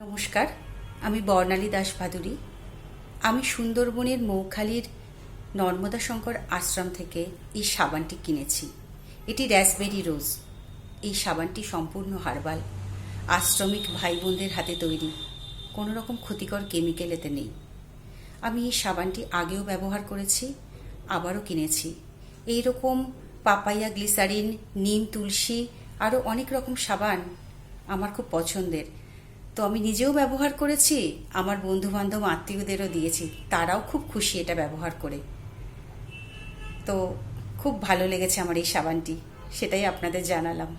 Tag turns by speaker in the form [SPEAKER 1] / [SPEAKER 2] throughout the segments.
[SPEAKER 1] নমস্কার, আমি বর্ণালী দাস ভাদুরী। আমি সুন্দরবনের মৌখালির নর্মদা শঙ্কর আশ্রম থেকে এই সাবানটি কিনেছি। এটি র্যাসবেরি রোজ এই সাবানটি সম্পূর্ণ হার্বাল। আশ্রমিক ভাই বোনদের হাতে তৈরি। কোনো রকম ক্ষতিকর কেমিক্যাল এতে নেই। আমি এই সাবানটি আগেও ব্যবহার করেছি, আবারও কিনেছি। এই রকম পাপাইয়া গ্লিসারিন, নিম তুলসী, আরও অনেক রকম সাবান আমার খুব পছন্দের। তো আমি নিজেও ব্যবহার করেছি, আমার বন্ধু বান্ধব আত্মীয়দেরও দিয়েছি, তারাও খুব খুশি এটা ব্যবহার করে। তো খুব ভালো লেগেছে আমার এই সাবানটি, সেটাই আপনাদের জানালাম।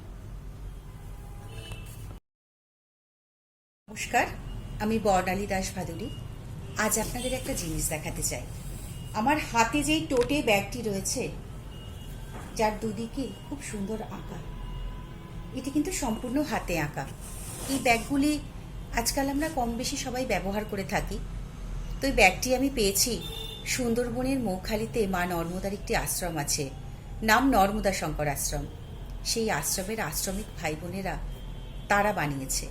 [SPEAKER 1] নমস্কার, আমি বর্ণালী দাস ভাদুরী আজ আপনাদের একটা জিনিস দেখাতে চাই। আমার হাতে যেই টোটে ব্যাগটি রয়েছে, যার দুদিকে খুব সুন্দর আঁকা। এটি কিন্তু সম্পূর্ণ হাতে আঁকা। এই ব্যাগগুলি আজকাল আমরা কম বেশি সবাই ব্যবহার করে থাকি। তো এই ব্যাগটি আমি পেয়েছি। সুন্দরবনের মৌখালিতে মা নর্মদার একটি আশ্রম আছে। নাম নর্মদা শঙ্কর আশ্রম। সেই আশ্রমের আশ্রমিক ভাই বোনেরা তারা বানিয়েছে।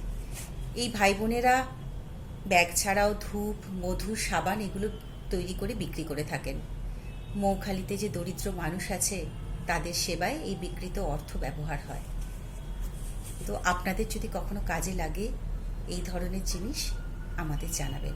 [SPEAKER 1] এই ভাই বোনেরা ব্যাগ ছাড়াও ধূপ, মধু, সাবান এগুলো তৈরি করে বিক্রি করে থাকেন। মৌখালিতে যে দরিদ্র মানুষ আছে, তাদের সেবায় এই বিকৃত অর্থ ব্যবহার হয়। তো আপনাদের যদি কখনো কাজে লাগে এই ধরনের জিনিস আমাদের জানাবেন।